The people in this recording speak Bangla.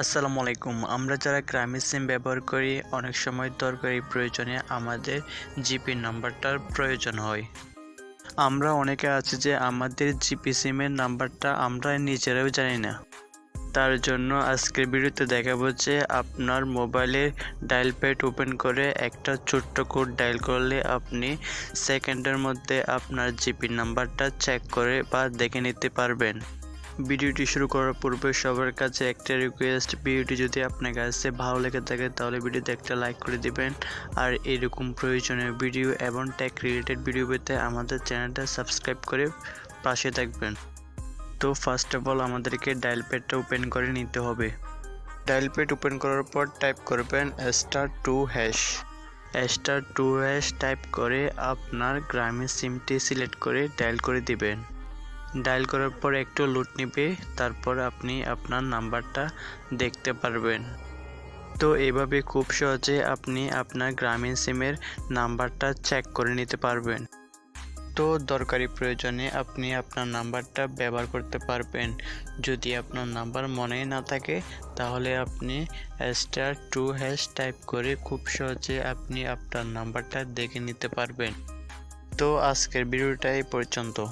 আসসালামু আলাইকুম। আমরা যারা গ্রামীণ সিম ব্যবহার করি, অনেক সময় দরকারি প্রয়োজনে আমাদের জিপি নাম্বারটার প্রয়োজন হয়। আমরা অনেকে আছি যে আমাদের জিপি সিমের নাম্বারটা আমরা নিজেরাও জানি না। তার জন্য আজকের ভিডিওতে দেখাবো যে আপনার মোবাইলের ডায়াল প্যাড ওপেন করে একটা ছোট্ট কোড ডায়াল করলে আপনি সেকেন্ডের মধ্যে আপনার জিপি নাম্বারটা চেক করে বা দেখে নিতে পারবেন। ভিডিওটি শুরু করার পূর্বে সবার কাছে একটা রিকোয়েস্ট ভিডিওটি যদি আপনার কাছে ভালো লেগে থাকে তাহলে ভিডিওতে একটা লাইক করে দিবেন। আর এরকম প্রয়োজনীয় ভিডিও এবং টেক রিলেটেড ভিডিও পেতে আমাদের চ্যানেলটা সাবস্ক্রাইব করে পাশে থাকবেন। তো ফার্স্ট অফ অল আমাদেরকে ডায়াল প্যাডটা ওপেন করে নিতে হবে। ডায়াল প্যাড ওপেন করার পর টাইপ করবেন star two hash star two hash type করে আপনার গ্রামীণ সিমটি সিলেক্ট করে ডায়াল করে দিবেন। ডায়াল করার পর একটু লুট নেবে, তারপর আপনি আপনার নাম্বারটা দেখতে পারবেন। তো এভাবে খুব সহজে আপনি আপনার গ্রামীণ সিমের নাম্বারটা চেক করে নিতে পারবেন। তো দরকারি প্রয়োজনে আপনি আপনার নাম্বারটা ব্যবহার করতে পারবেন। যদি আপনার নাম্বার মনে না থাকে, তাহলে আপনি স্টার টু হ্যাশ টাইপ করে খুব সহজে আপনি আপনার নাম্বারটা দেখে নিতে পারবেন। তো আজকের ভিডিওটা এই পর্যন্ত।